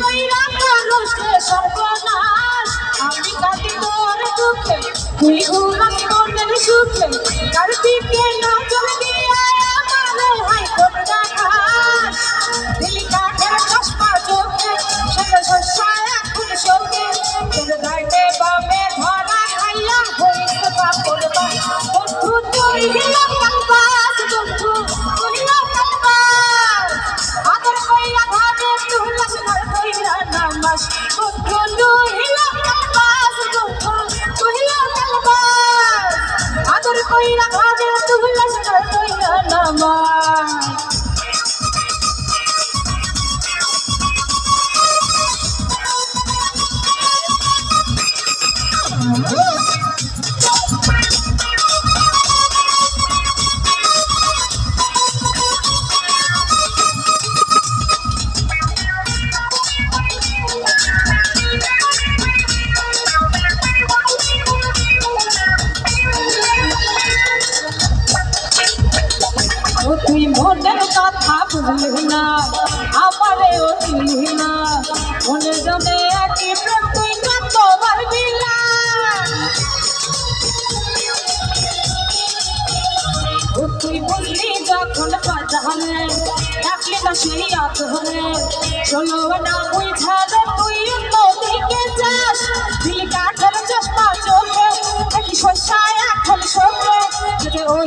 কইরা করছে সর্বনাশ আমি কাঁদি তোর দুঃখে তুই মনের সুখে কার কইরা ঘরে তুলাস ঘর কইরা নামাস কথা বুঝলি না, আমারে ও চিনলি না। মনে জমে একই প্রেম তুই না তো পারবি না তুই যখন বাজালে ডাকলি না সেই আতহলে চলো না ছাড়ে তুই কাঠের চশমা চোখে একই এখন শোকে যদি ওই